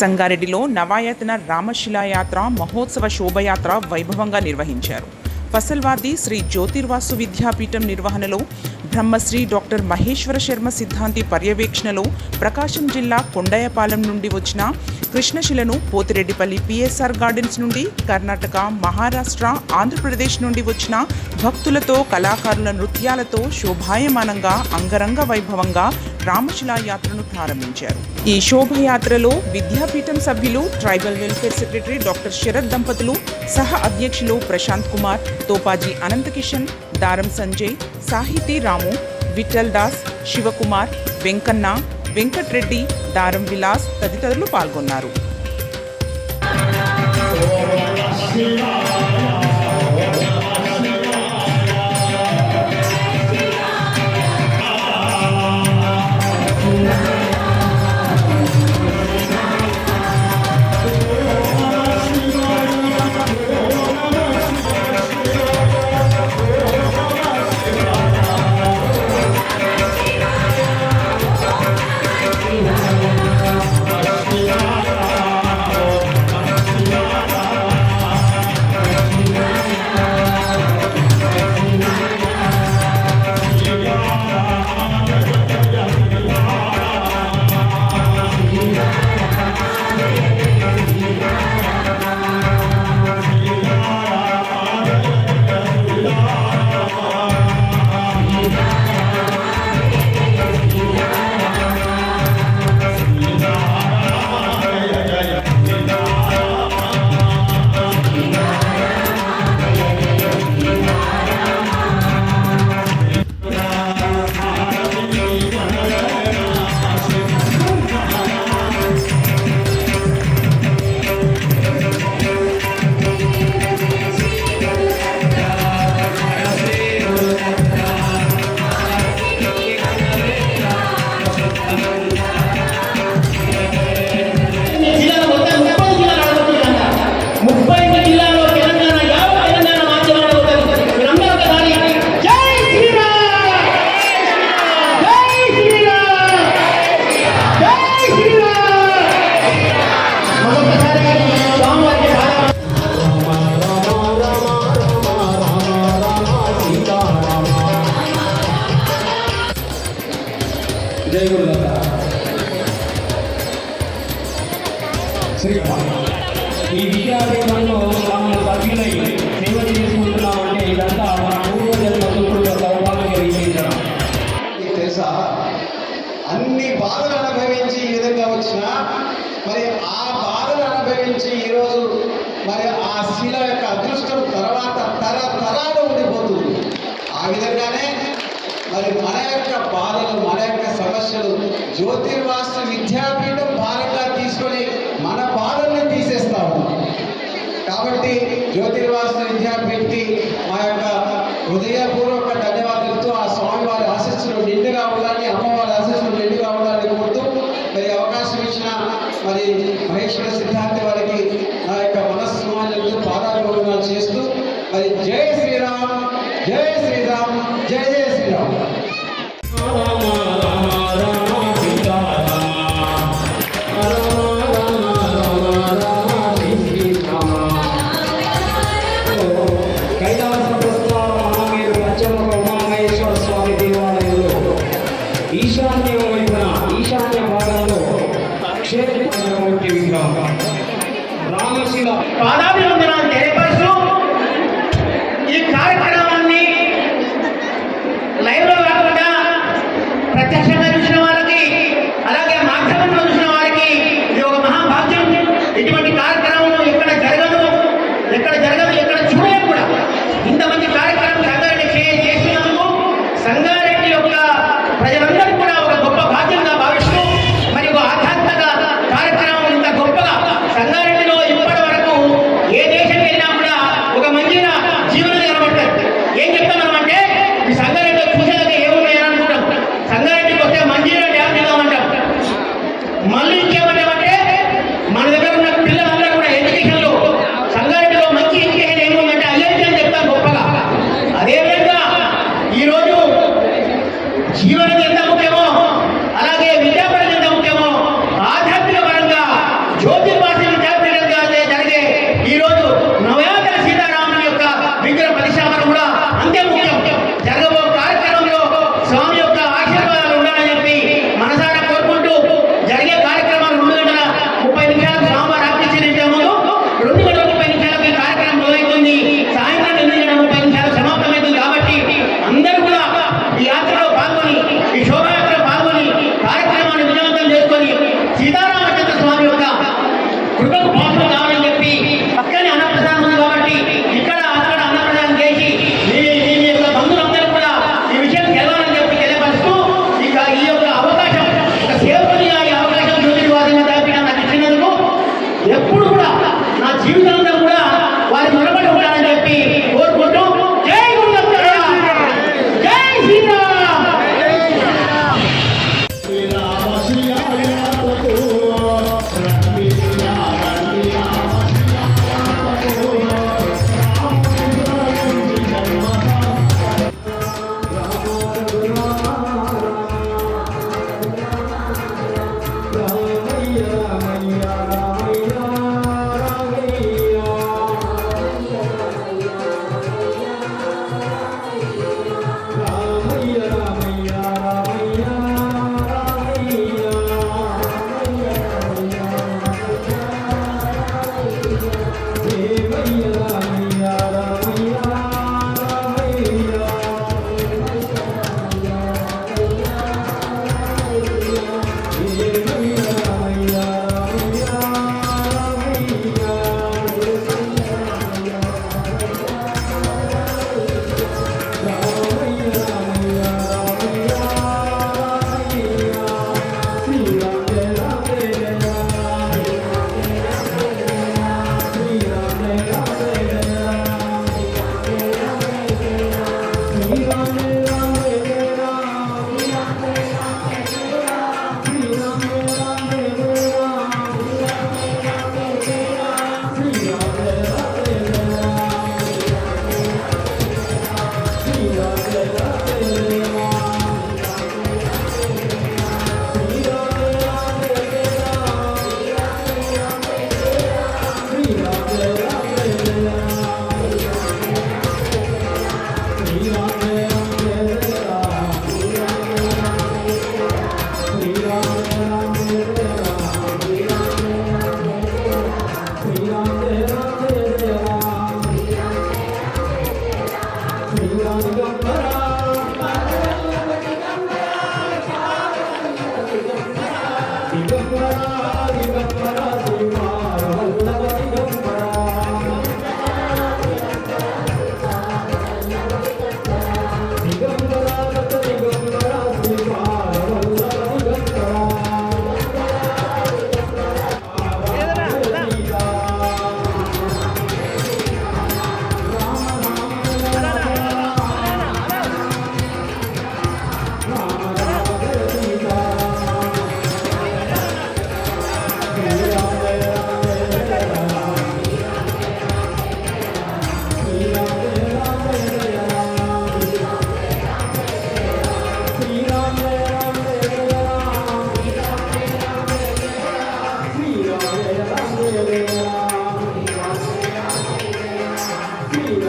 సంగారెడ్డిలో నవాయతన రామశిలాయాత్ర మహోత్సవ శోభయాత్ర వైభవంగా నిర్వహించారు. ఫసల్వాది శ్రీ జ్యోతిర్వాసు విద్యాపీఠం నిర్వహణలో బ్రహ్మశ్రీ డాక్టర్ మహేశ్వర శర్మ సిద్ధాంతి పర్యవేక్షణలో ప్రకాశం జిల్లా కొండయపాలెం నుండి వచ్చిన కృష్ణశిలను పోతిరెడ్డిపల్లి పిఎస్ఆర్ గార్డెన్స్ నుండి కర్ణాటక మహారాష్ట్ర ఆంధ్రప్రదేశ్ నుండి వచ్చిన భక్తులతో కళాకారుల నృత్యాలతో శోభాయమానంగా అంగరంగ వైభవంగా రామశిలా యాత్రను ప్రారంభించారు. ఈ శోభయాత్రలో విద్యాపీఠం సభ్యులు tribal welfare secretary doctor Sarath దంపతులు సహ అధ్యక్షులు ప్రశాంత్ కుమార్ తోపాజీ అనంతకిషన్ దారం సంజయ్ సాహితీ రాము విఠల్ దాస్ శివకుమార్ వెంకన్న వెంకట్రెడ్డి దారం విలాస్ తదితరులు పాల్గొన్నారు. మరి మహేశ్వర సిద్ధాంతి వారికి నా యొక్క మనస్సు పాదాభివందనాలు చేస్తూ మరి జై శ్రీరామ్ జై శ్రీరామ్ జై జై శ్రీరామ్. free.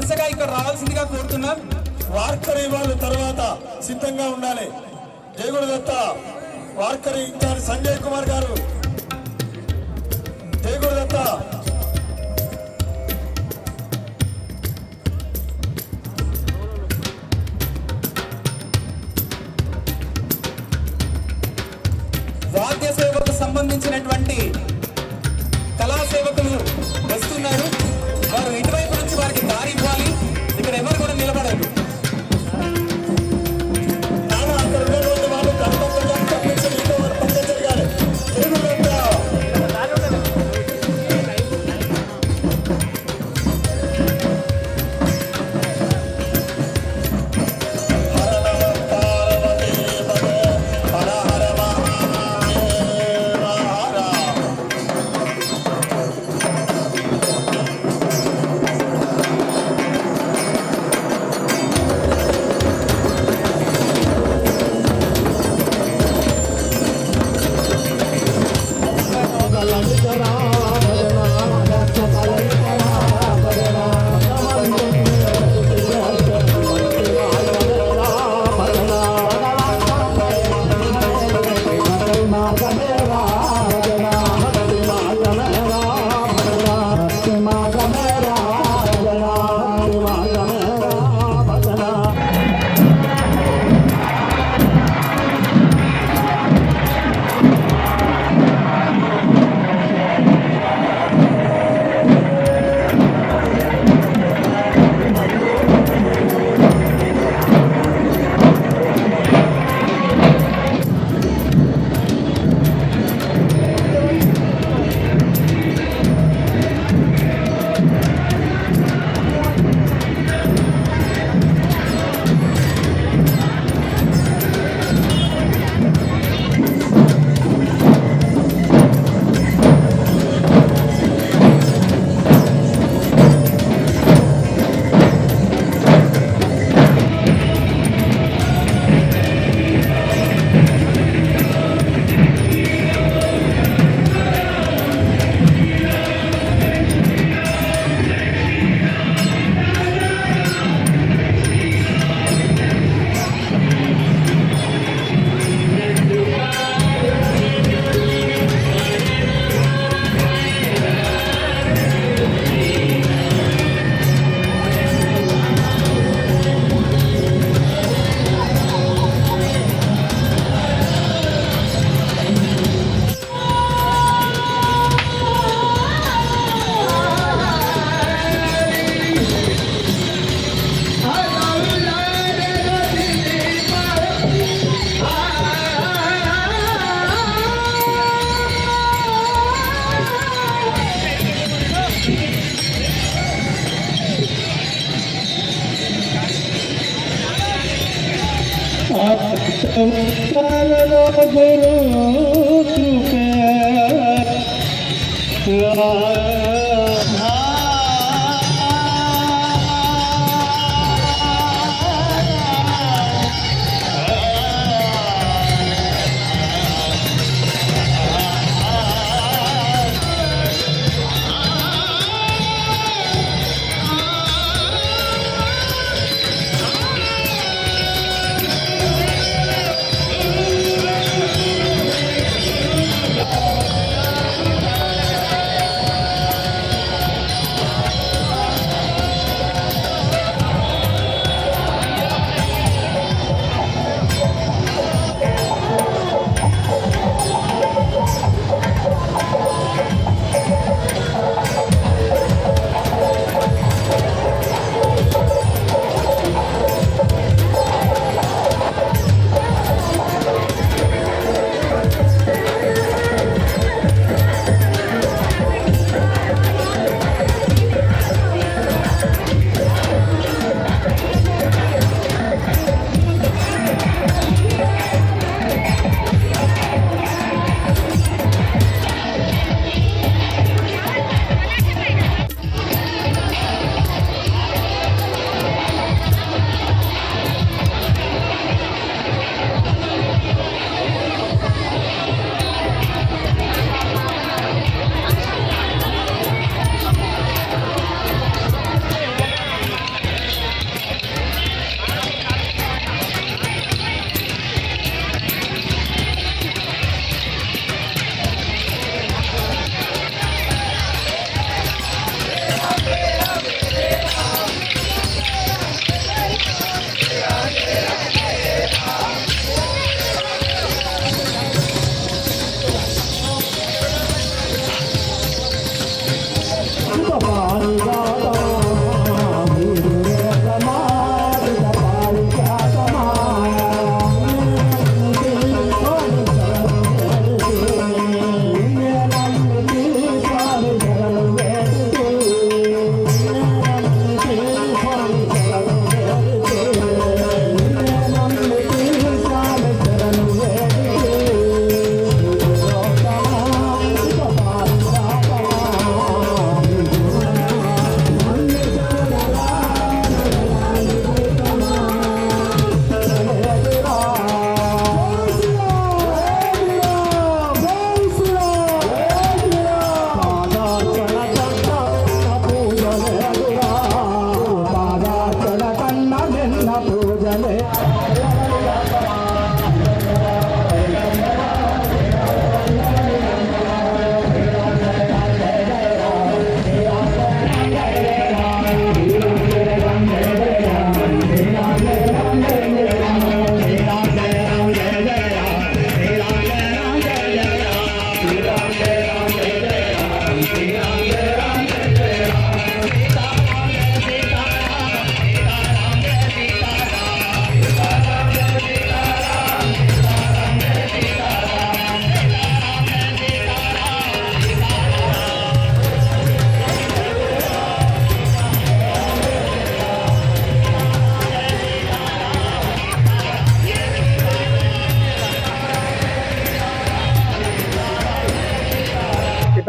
వరుసగా ఇక్కడ రావాల్సిందిగా కోరుతున్నాం. వార్కరీ వాళ్ళు తర్వాత సిద్ధంగా ఉండాలి. జయగుడు దత్త వార్కరీ ఇన్ఛార్జ్ సంజయ్ కుమార్ గారు. జయగుడు దత్త Salam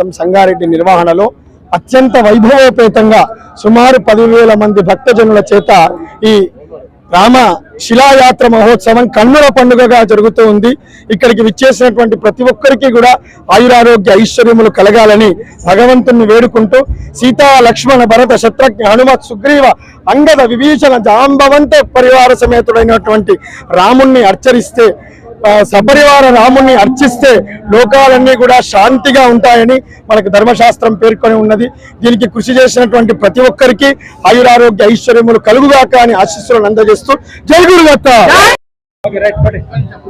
పీఠం సంగారెడ్డి నిర్వహణలో అత్యంత వైభవోపేతంగా సుమారు పదివేల మంది భక్తజనుల చేత ఈ రామ శిలాయాత్ర మహోత్సవం కన్నుల పండుగగా జరుగుతూ ఉంది. ఇక్కడికి విచ్చేసినటువంటి ప్రతి ఒక్కరికి కూడా ఆయురారోగ్య ఐశ్వర్యములు కలగాలని భగవంతుణ్ణి వేడుకుంటూ సీతా లక్ష్మణ భరత శత్రుఘ్న హనుమత్ సుగ్రీవ అంగద విభీషణ జాంబవంత పరివార సమేతుడైనటువంటి రాముణ్ణి అర్చరిస్తే సపరివార రాముణ్ణి అర్చిస్తే లోకాలన్నీ కూడా శాంతిగా ఉంటాయని మనకు ధర్మశాస్త్రం పేర్కొని ఉన్నది. దీనికి కృషి చేసినటువంటి ప్రతి ఒక్కరికి ఆయురారోగ్య ఐశ్వర్యములు కలుగుగాక అని ఆశీస్సులను అందజేస్తూ జై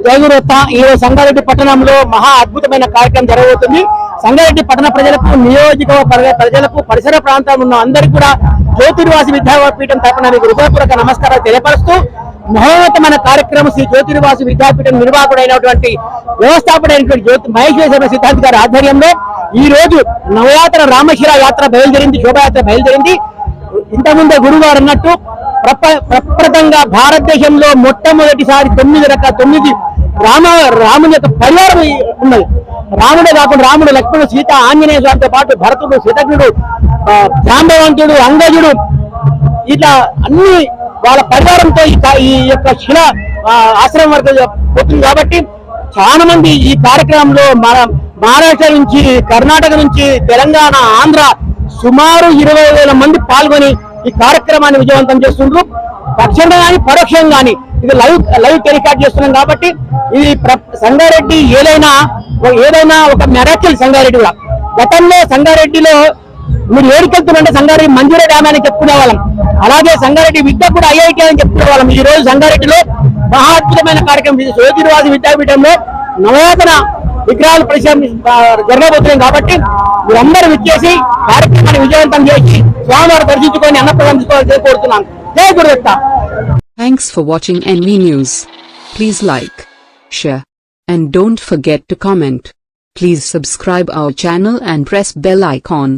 జయగురత్త ఈ సంగారెడ్డి పట్టణంలో మహా అద్భుతమైన కార్యక్రమం జరగబోతుంది. సంగారెడ్డి పట్టణ ప్రజలకు నియోజకవర్గ ప్రజలకు పరిసర ప్రాంతంలో ఉన్న అందరికీ కూడా జ్యోతిర్వాసి విద్యాపీఠం తరపున మీకు హృదయపూర్వక నమస్కారాలు తెలియపరుస్తూ మహోన్నతమైన కార్యక్రమం శ్రీ జ్యోతినివాసు విద్యాపీఠం నిర్వాహకుడైనటువంటి వ్యవస్థాపకుడైనటువంటి జ్యోతి మహేశ్వర సిద్ధాంత్ గారి ఆధ్వర్యంలో ఈ రోజు నవయాత్ర రామశిర యాత్ర బయలుదేరింది శోభాయాత్ర బయలుదేరింది. ఇంతకుముందే గురువారు అన్నట్టు ప్రప- భారతదేశంలో మొట్టమొదటిసారి తొమ్మిది రకాల తొమ్మిది రామ రాముని యొక్క పరివారం ఉన్నది. రాముడే కాకుండా రాముడు లక్ష్మణుడు సీత ఆంజనేయ స్వామితో పాటు భరతుడు శతజ్ఞుడు జాంబవంతుడు అంగజుడు ఇట్లా అన్ని వాళ్ళ పరివారంతో ఈ యొక్క శిల ఆశ్రమం వరకు పోతుంది కాబట్టి చాలా మంది ఈ కార్యక్రమంలో మన మహారాష్ట్ర నుంచి కర్ణాటక నుంచి తెలంగాణ ఆంధ్ర సుమారు ఇరవై వేల మంది పాల్గొని ఈ కార్యక్రమాన్ని విజయవంతం చేస్తుండ్రు. పక్షంగా కానీ పరోక్షం కానీ ఇది లైవ్ లైవ్ టెలికాస్ట్ చేస్తున్నాం కాబట్టి ఇది సంగారెడ్డి ఏదైనా ఏదైనా ఒక మెరాకిల్ సంగారెడ్డి కూడా. గతంలో సంగారెడ్డిలో మీరు ఏడికెళ్తున్నారంటే సంగారెడ్డి మంజూరా డ్యామ్ అని చెప్పుకునే వాళ్ళం. అలాగే సంగారెడ్డి విద్య కూడా ఐఐటి అని చెప్పుకునే వాళ్ళం. ఈ రోజు సంగారెడ్డిలో మహా అద్భుతమైన కార్యక్రమం ఇది జ్యోతిర్వాది విద్యాపీఠంలో నవోదన విగ్రహాలు పరిశ్రమ జరగబోతున్నాం కాబట్టి మీరందరూ విచ్చేసి కార్యక్రమాన్ని విజయవంతం చేసి స్వామివారు దర్శించుకొని అన్నప్రదం తీసుకోవాలని కోరుతున్నాను. జై Gurudatta. Thanks for watching NV news please like share and don't forget to comment Please subscribe our channel and press bell icon.